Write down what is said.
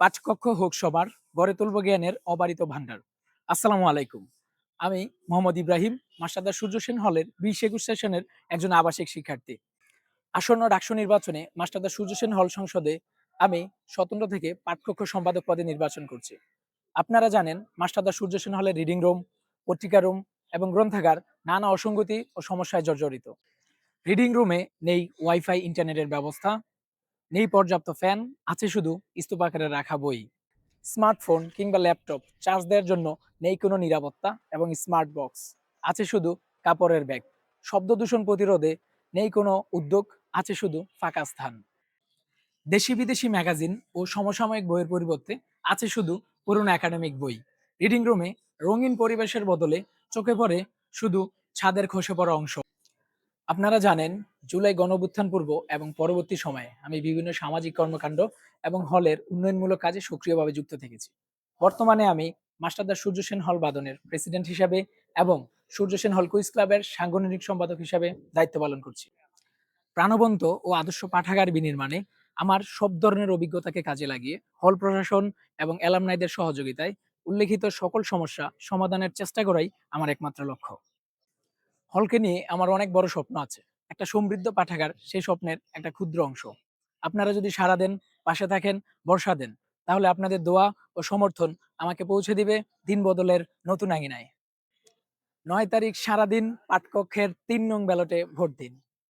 পাঠকক্ষ হোক সবার, গড়ে তুলব জ্ঞানের অবারিত ভান্ডার আসসালামু আলাইকুম। আমি মোহাম্মদ ইব্রাহিম মাস্টারদা সূর্য সেন হলের বিশ একুশ সেশনের একজন আবাসিক শিক্ষার্থী। আসন্ন ডাকসু নির্বাচনে মাস্টারদা সূর্য সেন হল সংসদে আমি স্বতন্ত্র থেকে পাঠকক্ষ সম্পাদক পদে নির্বাচন করছি। আপনারা জানেন মাস্টারদা সূর্য সেন হলের রিডিং রুম, পত্রিকা রুম এবং গ্রন্থাগার নানা অসঙ্গতি ও সমস্যায় জর্জরিত। রিডিং রুমে নেই ওয়াইফাই, ইন্টারনেটের ব্যবস্থা নেই পর্যাপ্ত ফ্যান, আছে শুধু স্তূপ রাখা বই। স্মার্টফোন কিংবা ল্যাপটপ, চার্জ দেওয়ার জন্য নেই কোনো নিরাপত্তা এবং স্মার্ট বক্স, আছে শুধু কাপড়ের ব্যাগ। শব্দ দূষণ প্রতিরোধে নেই কোনো উদ্যোগ, আছে শুধু ফাঁকা স্থান। দেশি বিদেশি ম্যাগাজিন ও সমসাময়িক বইয়ের পরিবর্তে আছে শুধু পুরনো একাডেমিক বই। রিডিং রুমে রঙিন পরিবেশের বদলে চোখে পড়ে শুধু ছাদের খসে পড়া অংশ। আপনারা জানেন, জুলাই গণঅভ্যুত্থান পূর্ব এবং পরবর্তী সময়ে আমি বিভিন্ন সামাজিক কর্মকাণ্ড এবং হলের উন্নয়নমূলক কাজে সক্রিয়ভাবে যুক্ত থেকেছি। বর্তমানে আমি মাস্টারদার সূর্য সেন হল বাদনের প্রেসিডেন্ট হিসাবে এবং সূর্য সেন হল কুইজ ক্লাবের সাংগঠনিক সম্পাদক হিসাবে দায়িত্ব পালন করছি। প্রাণবন্ত ও আদর্শ পাঠাগার বিনির্মাণে আমার সব ধরনের অভিজ্ঞতাকে কাজে লাগিয়ে হল প্রশাসন এবং অ্যালামনাইদের সহযোগিতায় উল্লেখিত সকল সমস্যা সমাধানের চেষ্টা করাই আমার একমাত্র লক্ষ্য। হলকে নিয়ে আমার অনেক বড় স্বপ্ন আছে। একটা সমৃদ্ধ পাঠাগার সেই স্বপ্নের একটা ক্ষুদ্র অংশ। আপনারা যদি সারা দেন, পাশে থাকেন বর্ষা দেন, তাহলে আপনাদের দোয়া ও সমর্থন আমাকে পৌঁছে দিবে দিন বদলের নতুন আঙিনায়। নয় তারিখ সারাদিন পাঠকক্ষের তিন নং ব্যালটে ভোট দিন।